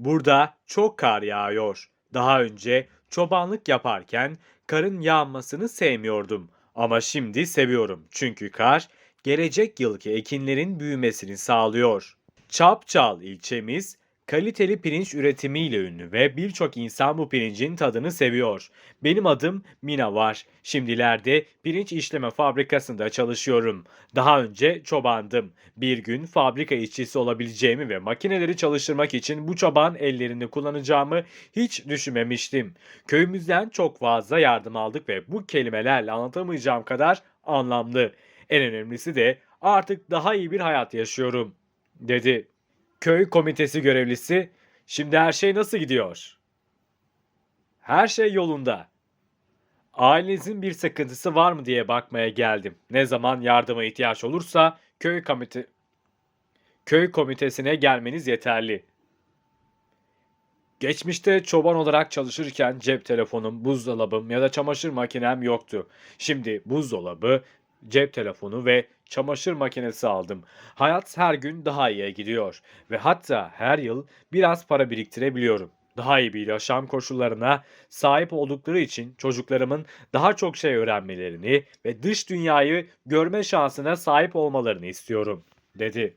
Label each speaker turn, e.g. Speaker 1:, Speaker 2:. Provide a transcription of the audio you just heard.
Speaker 1: Burada çok kar yağıyor. Daha önce çobanlık yaparken karın yağmasını sevmiyordum. Ama şimdi seviyorum. Çünkü kar gelecek yılki ekinlerin büyümesini sağlıyor. Çapçal ilçemiz kaliteli pirinç üretimiyle ünlü ve birçok insan bu pirincin tadını seviyor. Benim adım Mina var. Şimdilerde pirinç işleme fabrikasında çalışıyorum. Daha önce çobandım. Bir gün fabrika işçisi olabileceğimi ve makineleri çalıştırmak için bu çoban ellerini kullanacağımı hiç düşünmemiştim. Köyümüzden çok fazla yardım aldık ve bu kelimelerle anlatamayacağım kadar anlamlı. En önemlisi de artık daha iyi bir hayat yaşıyorum, dedi. Köy komitesi görevlisi, şimdi her şey nasıl gidiyor? Her şey yolunda. Ailenizin bir sıkıntısı var mı diye bakmaya geldim. Ne zaman yardıma ihtiyaç olursa köy komite köy komitesine gelmeniz yeterli. Geçmişte çoban olarak çalışırken cep telefonum, buzdolabım ya da çamaşır makinem yoktu. Şimdi buzdolabı, cep telefonu ve çamaşır makinesi aldım. Hayat her gün daha iyiye gidiyor ve hatta her yıl biraz para biriktirebiliyorum. Daha iyi bir yaşam koşullarına sahip oldukları için çocuklarımın daha çok şey öğrenmelerini ve dış dünyayı görme şansına sahip olmalarını istiyorum, dedi.